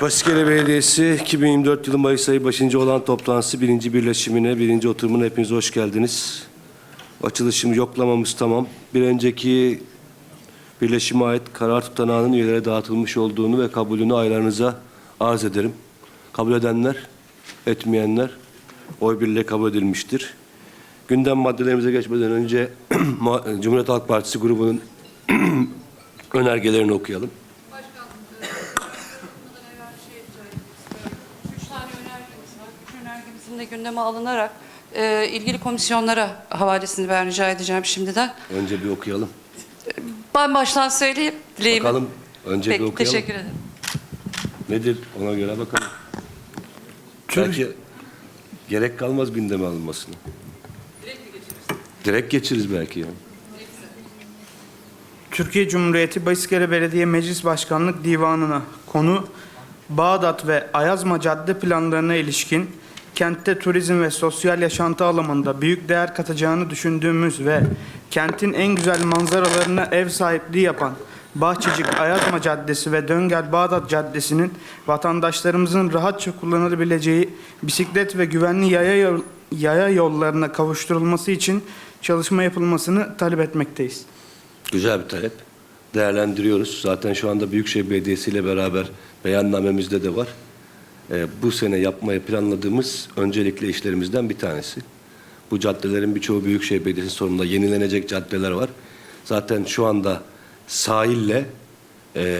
Basikele Belediyesi 2024 yılı Mayıs ayı başıncı olan toplantısı birinci birleşimine, birinci oturumuna hepiniz hoş geldiniz. Açılışım yoklamamız tamam. Bir önceki birleşime ait karar tutanağının üyelere dağıtılmış olduğunu ve kabulünü aylarınıza arz ederim. Kabul edenler, etmeyenler oy birliğiyle kabul edilmiştir. Gündem maddelerimize geçmeden önce Cumhuriyet Halk Partisi grubunun önergelerini okuyalım. Önergemizin de gündeme alınarak e, ilgili komisyonlara havalesini ben rica edeceğim şimdiden. Önce bir okuyalım. Ben baştan söyleyeyim. Dileğimi. Bakalım. Önce Peki, bir okuyalım. teşekkür ederim. Nedir ona göre bakalım. Belki gerek kalmaz gündeme alınmasına. Direkt geçeriz belki yani. Türkiye Cumhuriyeti Bayiskele Belediye Meclis Başkanlık Divanı'na konu Bağdat ve Ayazma cadde planlarına ilişkin kentte turizm ve sosyal yaşantı alanında büyük değer katacağını düşündüğümüz ve kentin en güzel manzaralarına ev sahipliği yapan Bahçecik Ayazma Caddesi ve Döngel Bağdat Caddesi'nin vatandaşlarımızın rahatça kullanabileceği bisiklet ve güvenli yaya, yol- yaya yollarına kavuşturulması için çalışma yapılmasını talep etmekteyiz. Güzel bir talep. Değerlendiriyoruz. Zaten şu anda Büyükşehir Belediyesi ile beraber beyannamemizde de var. Ee, bu sene yapmayı planladığımız öncelikli işlerimizden bir tanesi. Bu caddelerin birçoğu Büyükşehir Belediyesi sorumluluğunda yenilenecek caddeler var. Zaten şu anda sahille eee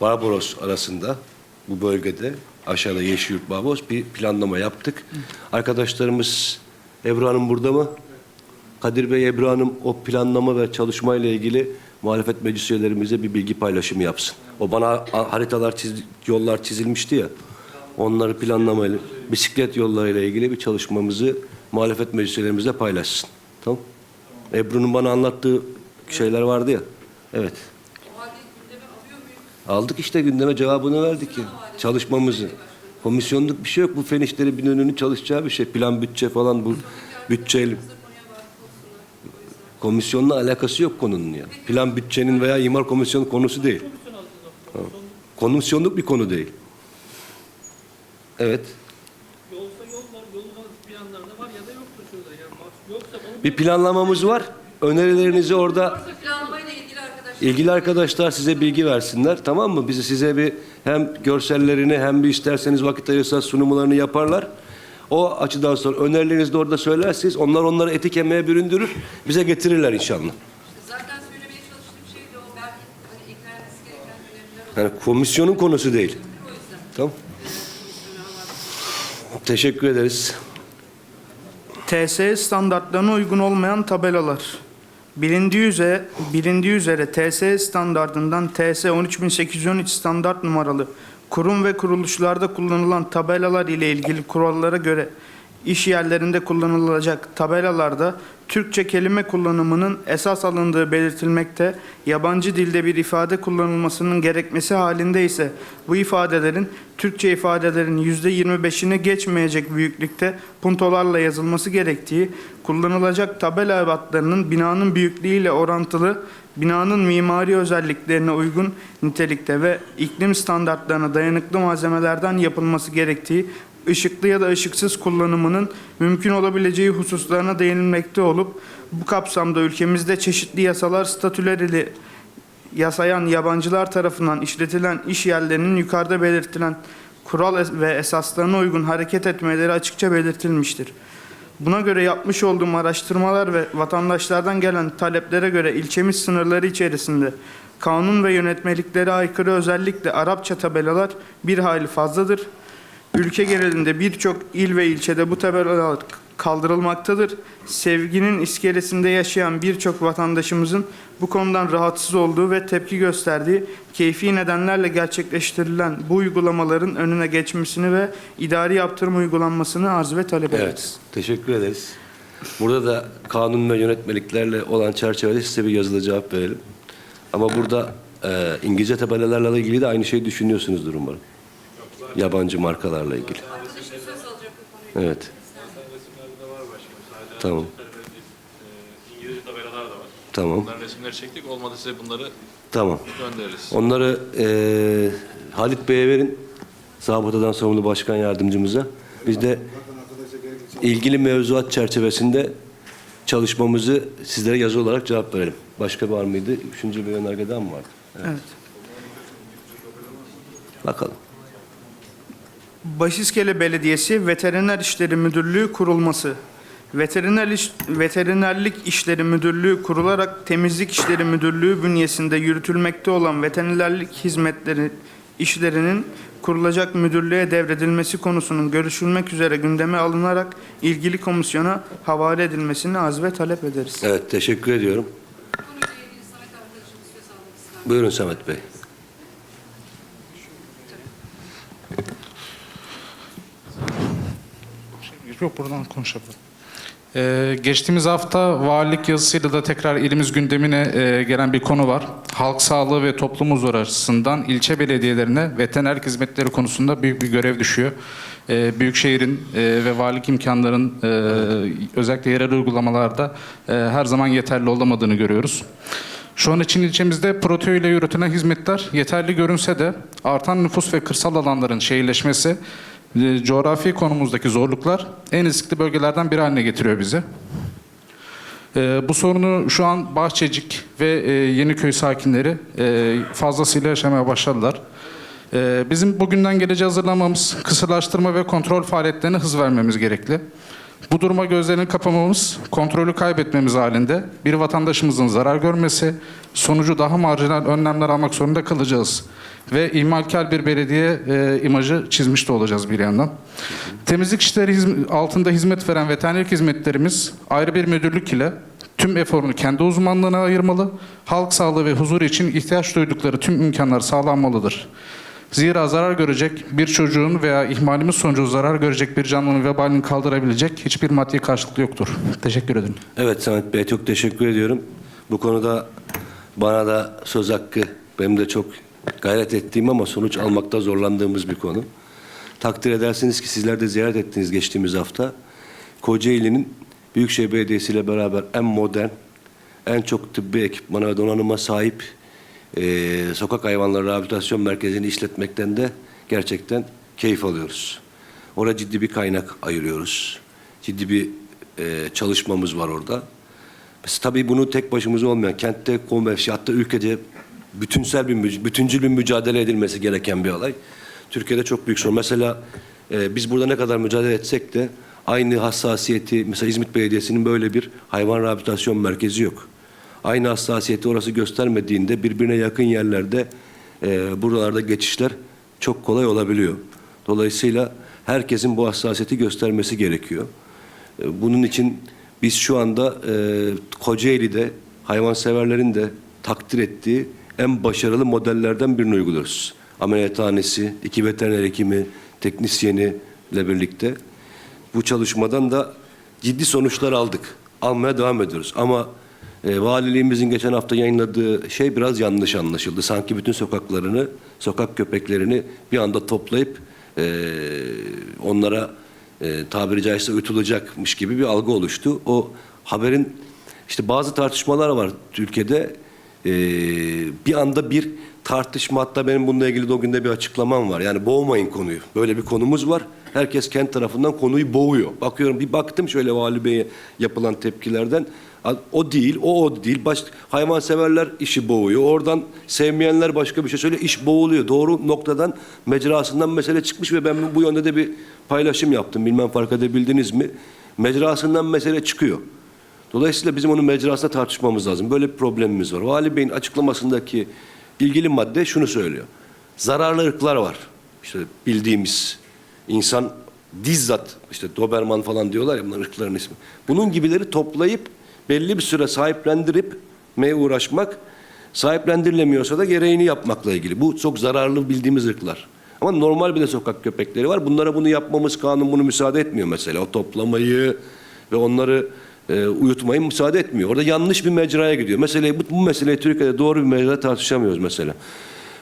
Barbaros arasında bu bölgede aşağıda Yeşilyurt Barbaros bir planlama yaptık. Arkadaşlarımız Ebru Hanım burada mı? Kadir Bey, Ebru Hanım o planlama ve çalışmayla ilgili muhalefet meclis üyelerimize bir bilgi paylaşımı yapsın. O bana haritalar, çiz, yollar çizilmişti ya. Onları planlamayla, bisiklet yollarıyla ilgili bir çalışmamızı muhalefet meclis üyelerimize paylaşsın. Tamam? Ebru'nun bana anlattığı şeyler vardı ya. Evet. Aldık işte gündeme cevabını verdik ya. Çalışmamızı. Komisyonluk bir şey yok. Bu fen işleri bir önünü çalışacağı bir şey. Plan bütçe falan bu bütçeyle. Komisyonla alakası yok konunun ya. Plan bütçenin veya imar komisyonu konusu değil. Tamam. Komisyonluk bir konu değil. Evet. Yolsa yol var, yolun planlarında var ya da yoktur şurada. Yani yoksa bunu Bir planlamamız var. Önerilerinizi orada Planlamayla ilgili arkadaşlar. ilgili arkadaşlar size bilgi versinler. Tamam mı? Bizi size bir hem görsellerini hem bir isterseniz vakit ayırırsa sunumlarını yaparlar. O açıdan sonra önerilerinizi de orada söylerseniz onlar onları eti kemiğe büründürür. Bize getirirler inşallah. Zaten söylemeye çalıştığım şey de o. Belki hani eklenmesi gereken Yani komisyonun konusu değil. Tamam. Teşekkür ederiz. TSE standartlarına uygun olmayan tabelalar. Bilindiği üzere, bilindiği üzere TSE standartından TS 13813 standart numaralı kurum ve kuruluşlarda kullanılan tabelalar ile ilgili kurallara göre iş yerlerinde kullanılacak tabelalarda Türkçe kelime kullanımının esas alındığı belirtilmekte, yabancı dilde bir ifade kullanılmasının gerekmesi halinde ise bu ifadelerin Türkçe ifadelerin %25'ini geçmeyecek büyüklükte puntolarla yazılması gerektiği, kullanılacak tabela ebatlarının binanın büyüklüğüyle orantılı, binanın mimari özelliklerine uygun nitelikte ve iklim standartlarına dayanıklı malzemelerden yapılması gerektiği ışıklı ya da ışıksız kullanımının mümkün olabileceği hususlarına değinilmekte olup bu kapsamda ülkemizde çeşitli yasalar statüler ile yasayan yabancılar tarafından işletilen iş yerlerinin yukarıda belirtilen kural ve esaslarına uygun hareket etmeleri açıkça belirtilmiştir. Buna göre yapmış olduğum araştırmalar ve vatandaşlardan gelen taleplere göre ilçemiz sınırları içerisinde kanun ve yönetmeliklere aykırı özellikle Arapça tabelalar bir hayli fazladır. Ülke genelinde birçok il ve ilçede bu tabelalar kaldırılmaktadır. Sevginin iskelesinde yaşayan birçok vatandaşımızın bu konudan rahatsız olduğu ve tepki gösterdiği keyfi nedenlerle gerçekleştirilen bu uygulamaların önüne geçmesini ve idari yaptırım uygulanmasını arz ve talep ederiz. Evet. Teşekkür ederiz. Burada da kanun ve yönetmeliklerle olan çerçevede size bir yazılı cevap verelim. Ama burada e, İngilizce tabelalarla ilgili de aynı şeyi düşünüyorsunuzdur umarım. Yabancı markalarla ilgili. Evet. Tamam. İngilizce tabelalar da var. Tamam. Bunların resimleri çektik. Olmadı size bunları Tamam. göndeririz. Onları e, Halit Bey'e verin. Zabıtadan sorumlu başkan yardımcımıza. Biz de ilgili mevzuat çerçevesinde çalışmamızı sizlere yazı olarak cevap verelim. Başka var mıydı? Üçüncü bir önergeden mi vardı? Evet. Bakalım. Başiskele Belediyesi Veteriner İşleri Müdürlüğü kurulması. Veteriner iş- Veterinerlik İşleri Müdürlüğü kurularak Temizlik İşleri Müdürlüğü bünyesinde yürütülmekte olan veterinerlik hizmetleri işlerinin kurulacak müdürlüğe devredilmesi konusunun görüşülmek üzere gündeme alınarak ilgili komisyona havale edilmesini arz ve talep ederiz. Evet, teşekkür ediyorum. Buyurun Samet Bey. Yok buradan konuşabilirim. Ee, geçtiğimiz hafta valilik yazısıyla da tekrar ilimiz gündemine e, gelen bir konu var. Halk sağlığı ve toplum huzuru açısından ilçe belediyelerine veterinerlik hizmetleri konusunda büyük bir görev düşüyor. Ee, Büyükşehir'in e, ve valilik imkanların e, özellikle yerel uygulamalarda e, her zaman yeterli olamadığını görüyoruz. Şu an için ilçemizde proteo ile yürütülen hizmetler yeterli görünse de artan nüfus ve kırsal alanların şehirleşmesi e, coğrafi konumuzdaki zorluklar en riskli bölgelerden biri haline getiriyor bizi. E, bu sorunu şu an Bahçecik ve e, Yeniköy sakinleri e, fazlasıyla yaşamaya başladılar. E, bizim bugünden geleceğe hazırlamamız, kısırlaştırma ve kontrol faaliyetlerine hız vermemiz gerekli. Bu duruma gözlerini kapamamız, kontrolü kaybetmemiz halinde bir vatandaşımızın zarar görmesi, sonucu daha marjinal önlemler almak zorunda kalacağız. Ve ihmalkar bir belediye e, imajı çizmiş de olacağız bir yandan. Temizlik işleri hizm- altında hizmet veren veterinerlik hizmetlerimiz ayrı bir müdürlük ile tüm eforunu kendi uzmanlığına ayırmalı, halk sağlığı ve huzuru için ihtiyaç duydukları tüm imkanlar sağlanmalıdır. Zira zarar görecek bir çocuğun veya ihmalimiz sonucu zarar görecek bir canlının vebalini kaldırabilecek hiçbir maddi karşılık yoktur. Teşekkür ederim. Evet Samet Bey çok teşekkür ediyorum. Bu konuda bana da söz hakkı benim de çok gayret ettiğim ama sonuç almakta zorlandığımız bir konu. Takdir edersiniz ki sizler de ziyaret ettiniz geçtiğimiz hafta. Kocaeli'nin Büyükşehir Belediyesi ile beraber en modern, en çok tıbbi ekipmana ve donanıma sahip eee, sokak hayvanları rehabilitasyon merkezini işletmekten de gerçekten keyif alıyoruz. Oraya ciddi bir kaynak ayırıyoruz. Ciddi bir eee, çalışmamız var orada. Biz tabii bunu tek başımıza olmayan, kentte, konvefsi, hatta ülkede bütünsel bir, bütüncül bir mücadele edilmesi gereken bir olay. Türkiye'de çok büyük sorun. Mesela e, biz burada ne kadar mücadele etsek de aynı hassasiyeti, mesela İzmit Belediyesi'nin böyle bir hayvan rehabilitasyon merkezi yok. Aynı hassasiyeti orası göstermediğinde birbirine yakın yerlerde e, buralarda geçişler çok kolay olabiliyor. Dolayısıyla herkesin bu hassasiyeti göstermesi gerekiyor. E, Bunun için biz şu anda e, Kocaeli'de hayvanseverlerin de takdir ettiği en başarılı modellerden birini uyguluyoruz. Ameliyathanesi, iki veteriner hekimi, teknisyeni ile birlikte bu çalışmadan da ciddi sonuçlar aldık. Almaya devam ediyoruz. Ama e, valiliğimizin geçen hafta yayınladığı şey biraz yanlış anlaşıldı. Sanki bütün sokaklarını, sokak köpeklerini bir anda toplayıp e, onlara e, tabiri caizse uyutulacakmış gibi bir algı oluştu. O haberin işte bazı tartışmalar var Türkiye'de. E, bir anda bir tartışma hatta benim bununla ilgili de o günde bir açıklamam var. Yani boğmayın konuyu. Böyle bir konumuz var. Herkes kendi tarafından konuyu boğuyor. Bakıyorum bir baktım şöyle Vali Bey'e yapılan tepkilerden. O değil, o o değil. Baş, hayvanseverler işi boğuyor. Oradan sevmeyenler başka bir şey söylüyor. İş boğuluyor. Doğru noktadan, mecrasından mesele çıkmış ve ben bu yönde de bir paylaşım yaptım. Bilmem fark edebildiniz mi? Mecrasından mesele çıkıyor. Dolayısıyla bizim onun mecrasında tartışmamız lazım. Böyle bir problemimiz var. Vali Bey'in açıklamasındaki ilgili madde şunu söylüyor. Zararlı ırklar var. İşte bildiğimiz insan bizzat işte Doberman falan diyorlar ya bunların ırkların ismi. Bunun gibileri toplayıp belli bir süre sahiplendirip me uğraşmak sahiplendirilemiyorsa da gereğini yapmakla ilgili. Bu çok zararlı bildiğimiz ırklar. Ama normal bir de sokak köpekleri var. Bunlara bunu yapmamız kanun bunu müsaade etmiyor mesela. O toplamayı ve onları e, uyutmayı müsaade etmiyor. Orada yanlış bir mecraya gidiyor. Meseleyi, bu, bu meseleyi Türkiye'de doğru bir mecrada tartışamıyoruz mesela.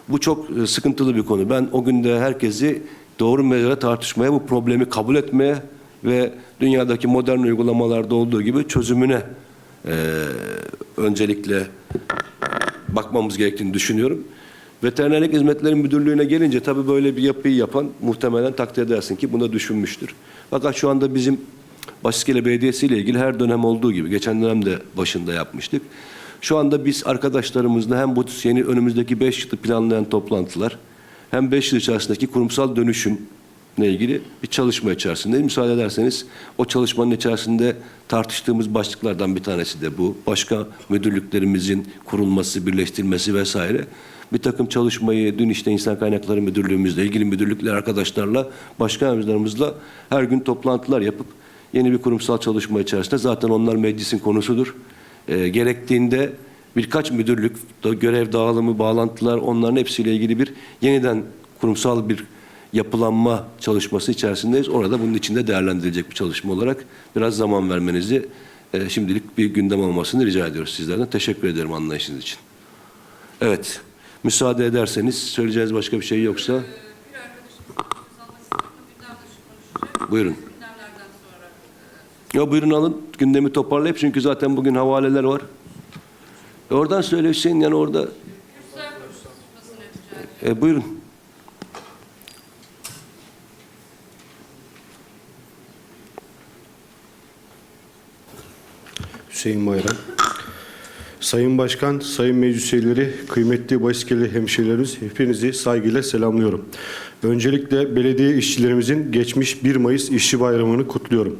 Bu çok e, sıkıntılı bir konu. Ben o günde herkesi doğru mecrada tartışmaya, bu problemi kabul etmeye ve dünyadaki modern uygulamalarda olduğu gibi çözümüne öncelikle bakmamız gerektiğini düşünüyorum. Veterinerlik Hizmetleri Müdürlüğü'ne gelince tabii böyle bir yapıyı yapan muhtemelen takdir edersin ki bunu düşünmüştür. Fakat şu anda bizim Başiskele Belediyesi ile ilgili her dönem olduğu gibi geçen dönem de başında yapmıştık. Şu anda biz arkadaşlarımızla hem bu yeni önümüzdeki 5 yılı planlayan toplantılar hem 5 yıl içerisindeki kurumsal dönüşümle ilgili bir çalışma içerisindeyiz. Müsaade ederseniz o çalışmanın içerisinde tartıştığımız başlıklardan bir tanesi de bu. Başka müdürlüklerimizin kurulması, birleştirilmesi vesaire. Bir takım çalışmayı dün işte İnsan Kaynakları Müdürlüğümüzle, ilgili müdürlükler arkadaşlarla, başkan yardımcılarımızla her gün toplantılar yapıp yeni bir kurumsal çalışma içerisinde zaten onlar meclisin konusudur. Ee, gerektiğinde birkaç müdürlük, görev dağılımı, bağlantılar onların hepsiyle ilgili bir yeniden kurumsal bir yapılanma çalışması içerisindeyiz. Orada bunun içinde değerlendirilecek bir çalışma olarak biraz zaman vermenizi e, şimdilik bir gündem olmasını rica ediyoruz sizlerden. Teşekkür ederim anlayışınız için. Evet, müsaade ederseniz söyleyeceğiniz başka bir şey yoksa konuşacak. buyurun. Ya buyurun alın gündemi toparlayıp çünkü zaten bugün havaleler var. E, oradan söyle Hüseyin yani orada. E, buyurun. Hüseyin Bayram. Sayın Başkan, Sayın Meclis Üyeleri, kıymetli Başkeli hemşehrilerimiz hepinizi saygıyla selamlıyorum. Öncelikle belediye işçilerimizin geçmiş 1 Mayıs İşçi Bayramı'nı kutluyorum.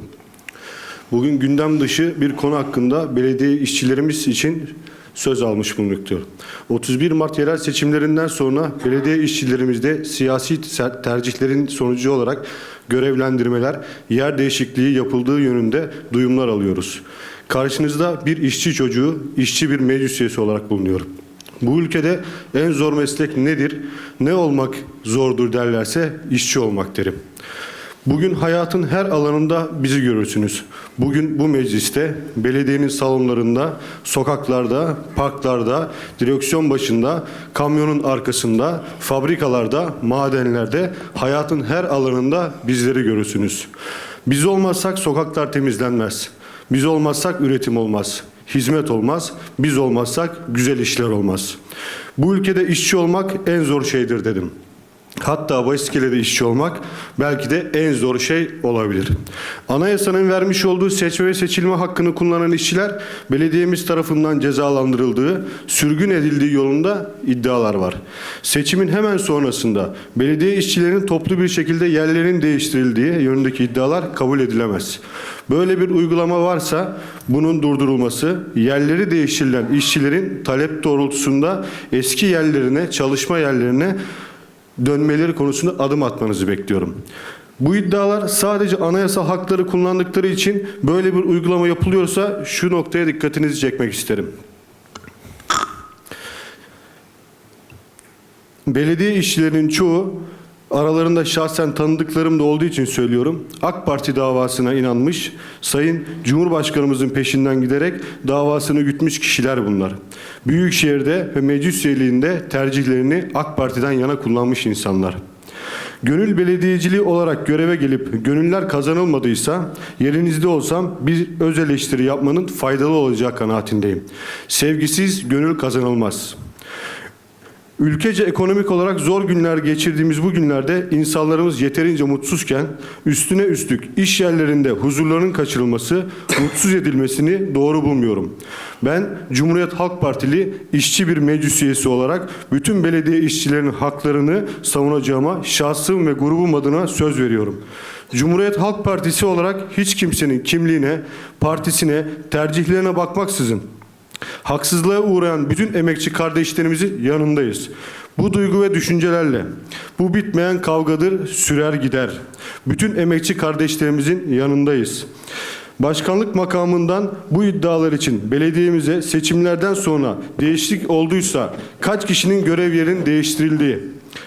Bugün gündem dışı bir konu hakkında belediye işçilerimiz için söz almış bulunmaktadır. 31 Mart yerel seçimlerinden sonra belediye işçilerimizde siyasi tercihlerin sonucu olarak görevlendirmeler, yer değişikliği yapıldığı yönünde duyumlar alıyoruz. Karşınızda bir işçi çocuğu, işçi bir meclis üyesi olarak bulunuyorum. Bu ülkede en zor meslek nedir? Ne olmak zordur derlerse işçi olmak derim. Bugün hayatın her alanında bizi görürsünüz. Bugün bu mecliste, belediyenin salonlarında, sokaklarda, parklarda, direksiyon başında, kamyonun arkasında, fabrikalarda, madenlerde, hayatın her alanında bizleri görürsünüz. Biz olmazsak sokaklar temizlenmez. Biz olmazsak üretim olmaz. Hizmet olmaz. Biz olmazsak güzel işler olmaz. Bu ülkede işçi olmak en zor şeydir dedim. Hatta Bayiskele'de işçi olmak belki de en zor şey olabilir. Anayasanın vermiş olduğu seçme ve seçilme hakkını kullanan işçiler belediyemiz tarafından cezalandırıldığı, sürgün edildiği yolunda iddialar var. Seçimin hemen sonrasında belediye işçilerinin toplu bir şekilde yerlerinin değiştirildiği yönündeki iddialar kabul edilemez. Böyle bir uygulama varsa bunun durdurulması, yerleri değiştirilen işçilerin talep doğrultusunda eski yerlerine, çalışma yerlerine dönmeleri konusunda adım atmanızı bekliyorum. Bu iddialar sadece anayasal hakları kullandıkları için böyle bir uygulama yapılıyorsa şu noktaya dikkatinizi çekmek isterim. Belediye işçilerinin çoğu aralarında şahsen tanıdıklarım da olduğu için söylüyorum. AK Parti davasına inanmış, Sayın Cumhurbaşkanımızın peşinden giderek davasını gütmüş kişiler bunlar. Büyükşehir'de ve meclis üyeliğinde tercihlerini AK Parti'den yana kullanmış insanlar. Gönül belediyeciliği olarak göreve gelip gönüller kazanılmadıysa yerinizde olsam bir öz eleştiri yapmanın faydalı olacağı kanaatindeyim. Sevgisiz gönül kazanılmaz. Ülkece ekonomik olarak zor günler geçirdiğimiz bu günlerde insanlarımız yeterince mutsuzken üstüne üstlük iş yerlerinde huzurlarının kaçırılması, mutsuz edilmesini doğru bulmuyorum. Ben Cumhuriyet Halk Partili işçi bir meclis üyesi olarak bütün belediye işçilerinin haklarını savunacağıma şahsım ve grubum adına söz veriyorum. Cumhuriyet Halk Partisi olarak hiç kimsenin kimliğine, partisine, tercihlerine bakmaksızın Haksızlığa uğrayan bütün emekçi kardeşlerimizin yanındayız. Bu duygu ve düşüncelerle bu bitmeyen kavgadır sürer gider. Bütün emekçi kardeşlerimizin yanındayız. Başkanlık makamından bu iddialar için belediyemize seçimlerden sonra değişiklik olduysa kaç kişinin görev yerinin değiştirildiği,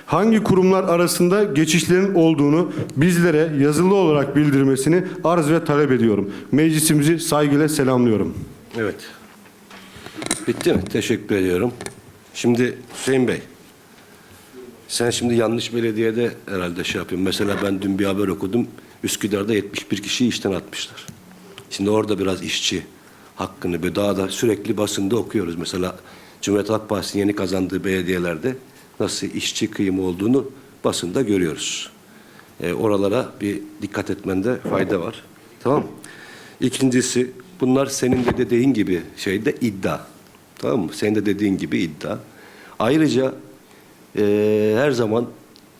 hangi kurumlar arasında geçişlerin olduğunu bizlere yazılı olarak bildirmesini arz ve talep ediyorum. Meclisimizi saygıyla selamlıyorum. Evet. Bitti mi? Teşekkür ediyorum. Şimdi Hüseyin Bey, sen şimdi yanlış belediyede herhalde şey yapıyorsun. Mesela ben dün bir haber okudum. Üsküdar'da 71 kişiyi işten atmışlar. Şimdi orada biraz işçi hakkını ve daha da sürekli basında okuyoruz. Mesela Cumhuriyet Halk Partisi'nin yeni kazandığı belediyelerde nasıl işçi kıyımı olduğunu basında görüyoruz. E, oralara bir dikkat etmende fayda var. Tamam? İkincisi bunlar senin de dediğin gibi şeyde iddia. Tamam mı? Senin de dediğin gibi iddia. Ayrıca e, her zaman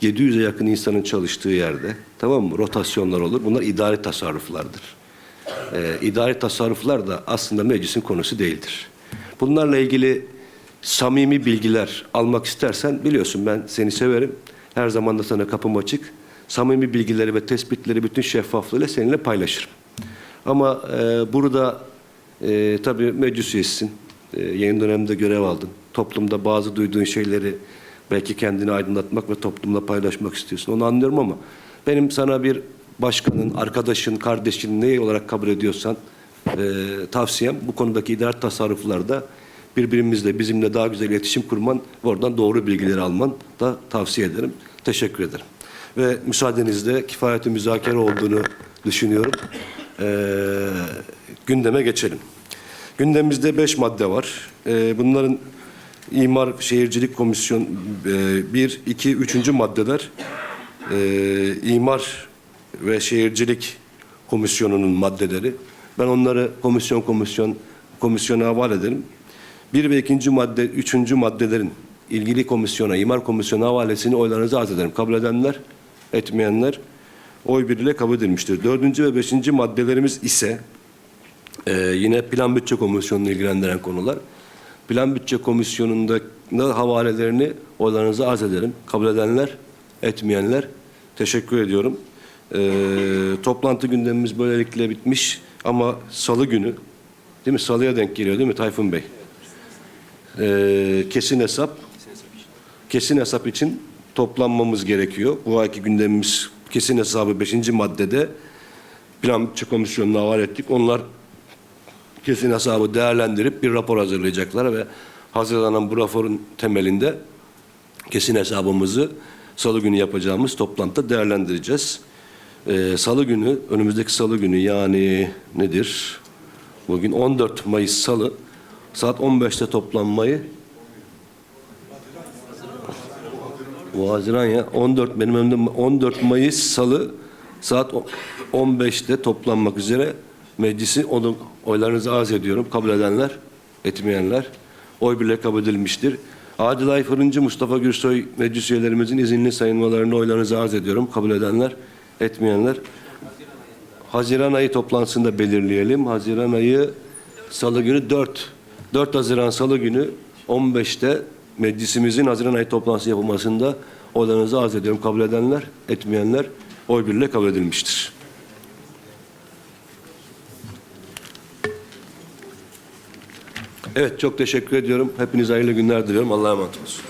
700'e yakın insanın çalıştığı yerde tamam mı? Rotasyonlar olur. Bunlar idari tasarruflardır. E, idari tasarruflar da aslında meclisin konusu değildir. Bunlarla ilgili samimi bilgiler almak istersen biliyorsun ben seni severim. Her zaman da sana kapım açık. Samimi bilgileri ve tespitleri bütün şeffaflığıyla seninle paylaşırım. Ama e, burada e, tabii meclis üyesisin. E, yeni dönemde görev aldın. Toplumda bazı duyduğun şeyleri belki kendini aydınlatmak ve toplumla paylaşmak istiyorsun. Onu anlıyorum ama benim sana bir başkanın, arkadaşın, kardeşin ne olarak kabul ediyorsan e, tavsiyem bu konudaki idare tasarruflarda birbirimizle, bizimle daha güzel iletişim kurman, oradan doğru bilgileri alman da tavsiye ederim. Teşekkür ederim. Ve müsaadenizle kifayeti müzakere olduğunu düşünüyorum. Ee, gündeme geçelim. Gündemimizde beş madde var. Ee, bunların İmar Şehircilik Komisyon e, bir, iki, üçüncü maddeler e, İmar ve Şehircilik Komisyonu'nun maddeleri. Ben onları komisyon komisyon komisyona havale ederim. Bir ve ikinci madde, üçüncü maddelerin ilgili komisyona, imar komisyonu havalesini oylarınıza arz ederim. Kabul edenler, etmeyenler oy birliğiyle kabul edilmiştir. Dördüncü ve beşinci maddelerimiz ise e, yine plan bütçe komisyonunu ilgilendiren konular. Plan bütçe komisyonunda havalelerini oylarınıza arz ederim. Kabul edenler, etmeyenler teşekkür ediyorum. E, toplantı gündemimiz böylelikle bitmiş ama salı günü, değil mi? Salıya denk geliyor değil mi Tayfun Bey? Ee, kesin hesap kesin hesap için toplanmamız gerekiyor. Bu ayki gündemimiz kesin hesabı 5. maddede plan komisyonuna havale ettik. Onlar kesin hesabı değerlendirip bir rapor hazırlayacaklar ve hazırlanan bu raporun temelinde kesin hesabımızı salı günü yapacağımız toplantıda değerlendireceğiz. Ee, salı günü, önümüzdeki salı günü yani nedir? Bugün 14 Mayıs salı saat 15'te toplanmayı Bu Haziran ya 14 benim önümde 14 Mayıs Salı saat 15'te toplanmak üzere meclisi onu oylarınızı arz ediyorum. Kabul edenler, etmeyenler oy bile kabul edilmiştir. Adilay Fırıncı, Mustafa Gürsoy meclis üyelerimizin izinli sayılmalarını oylarınızı arz ediyorum. Kabul edenler, etmeyenler. Haziran ayı toplantısında belirleyelim. Haziran ayı Salı günü 4. 4 Haziran Salı günü 15'te meclisimizin Haziran ayı toplantısı yapılmasında oylarınızı arz ediyorum. Kabul edenler, etmeyenler oy birliğiyle kabul edilmiştir. Evet çok teşekkür ediyorum. Hepinize hayırlı günler diliyorum. Allah'a emanet olsun.